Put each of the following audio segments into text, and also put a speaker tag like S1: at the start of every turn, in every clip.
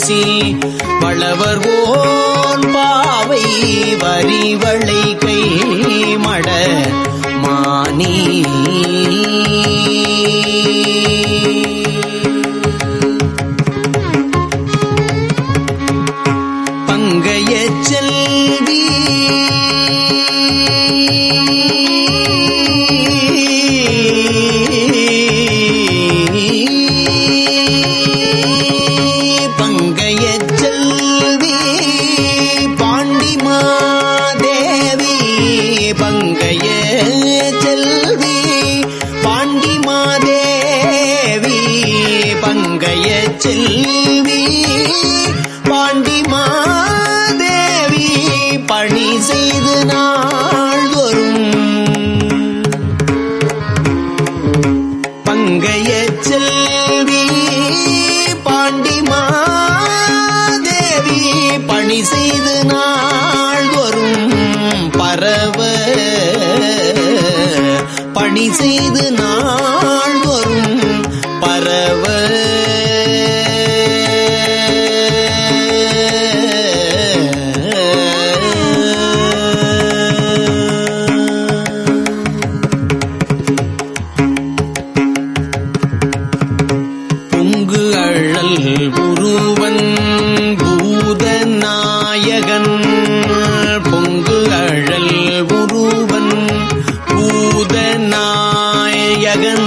S1: அரசி வளவர் own பாவை வரிவளை கை மட மானி. செல்வி பாண்டி மாதேவி பணி செய்து நாள்தோறும் பங்கைய செல்வி பாண்டி மாதேவி பணி செய்து நாள்தோறும் பரவ பணி செய்து நாள் நாயகன்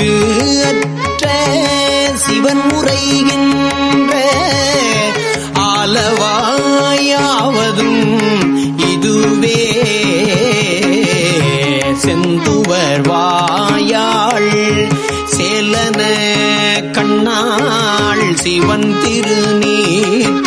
S1: அக்கு அற்ற சிவன் உரைகின்ற ஆலவாயாவதும் இதுவே. செந்துவர் வாயாள் சேலன கண்ணாள் சிவன் திருநீர்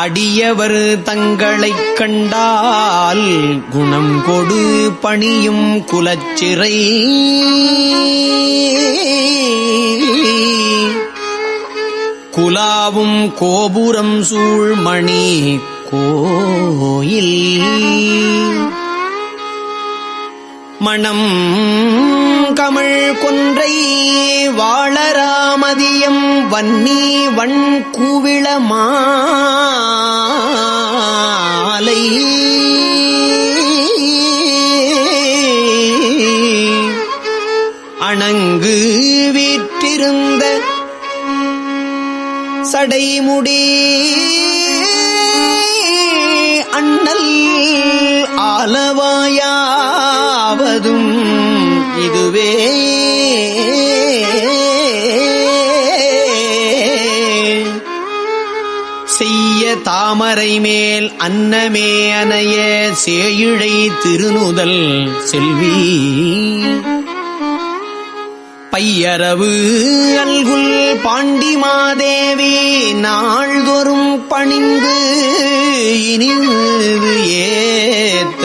S1: அடியவர் தங்களைக் கண்டால் குணம் கொடு பணியும் குலச்சிறை. குலாவும் கோபுரம் சூழ்மணி கோயில். மணம் கமழ் கொன்றை வாழராமதியம் வன்னி வண் கூவிள மாலை. அணங்கு வீற்றிருந்த சடைமுடி அண்ணல் ஆலவாயா தாமரை மேல் அன்னமே அனைய சேயிழை திருநுதல் செல்வி. பையரவு அல்குல் பாண்டிமாதேவி நாள்தோறும் பணிந்து இனிது ஏத்த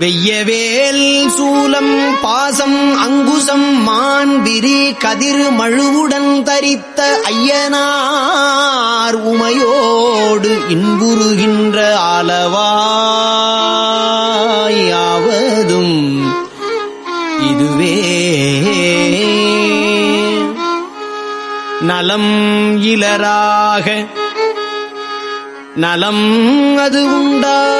S1: வெய்யவேல் சூலம் பாசம் அங்குசம் மான்பிரி கதிர் மழுவுடன் தரித்த ஐயனார் உமையோடு இன்புறுகின்ற அளவாயாவதும் இதுவே. நலம் இலராக நலம் அது உண்டா?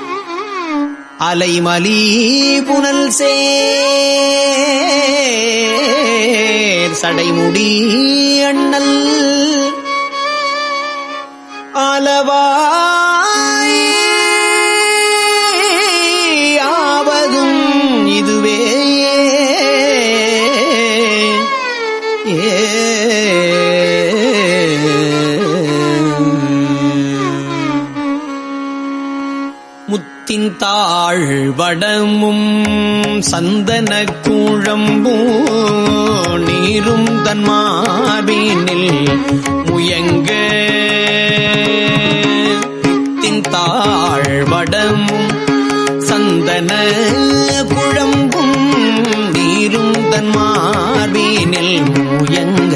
S1: அலைமலி புனல் சடைமுடி அண்ணல். ஆலவாய் வாழ்வடமும் சந்தன கூழம்பூ நீரும் தன்மார்பினில் முயங்க. தின்தாழ்வடமும் சந்தன குழம்பும் நீரும் தன்மார்பினில் முயங்க.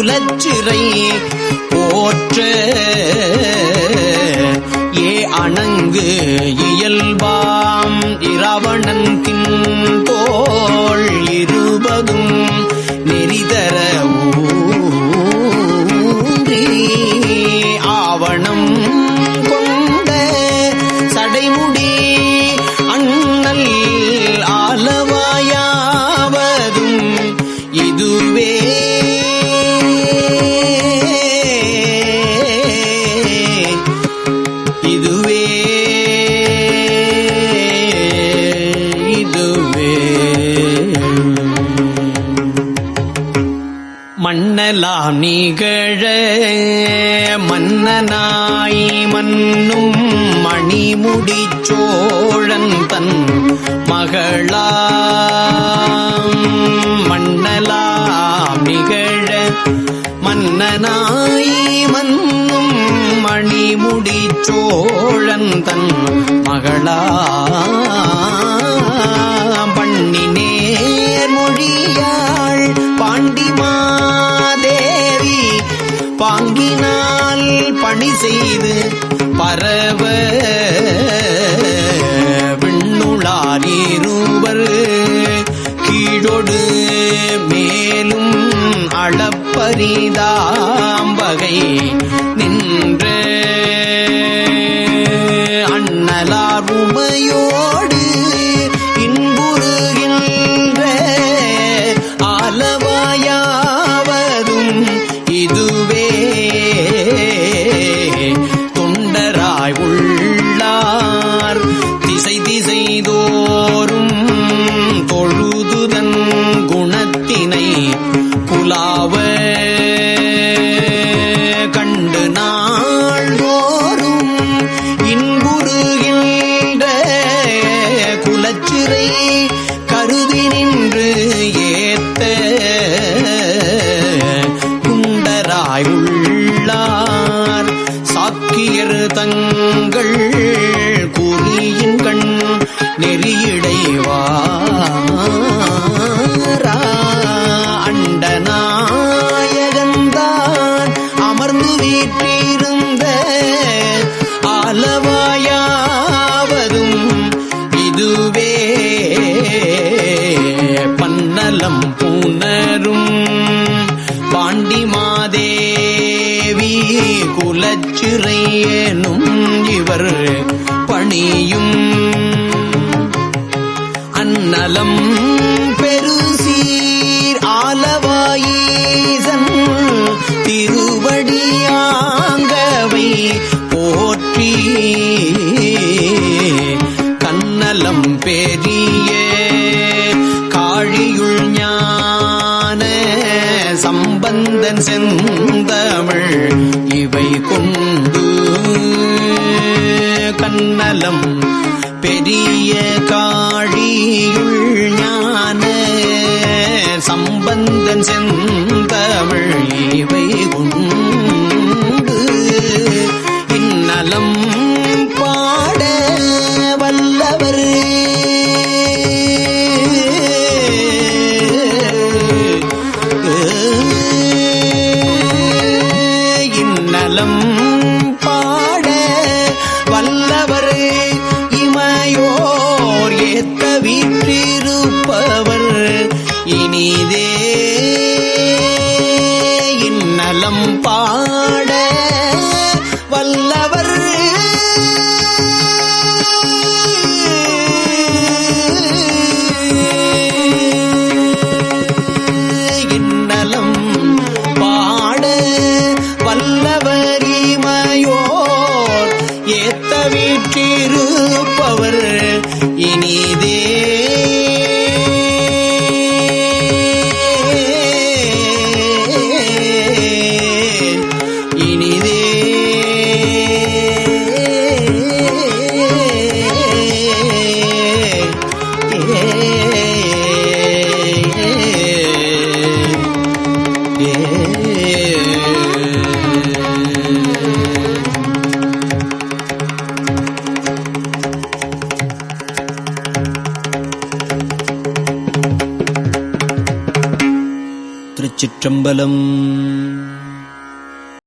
S1: குலச்சிறை போற்ற. ஏ அணங்கு இயல்பாம் இரவணன் தோள் இருபதும் நெறிதர மன்னலாம் நிகழ மன்னனாய் மன்னும் மணிமுடி சோழன் தன் மகளா மன்னலாம் நிகழ மன்னனாய் மன்னும் மணிமுடி சோழன் தன் மகளா பண்ணினே பரவ. விண்ணுளாரீருவர். கீழொடு மேலும் அளப்பரிதாம்பகை நின்ற. அண்ணலார் உமையோடு வீற்றிருந்த ஆலவாயாவதும் இதுவே பன்னலம் புணரும். பாண்டி மாதேவி குலச்சிறையனும் இவர் பணியும். அன்னலம் பெருசீ இந்நலம் இனிதே. திருச்சிற்றம்பலம்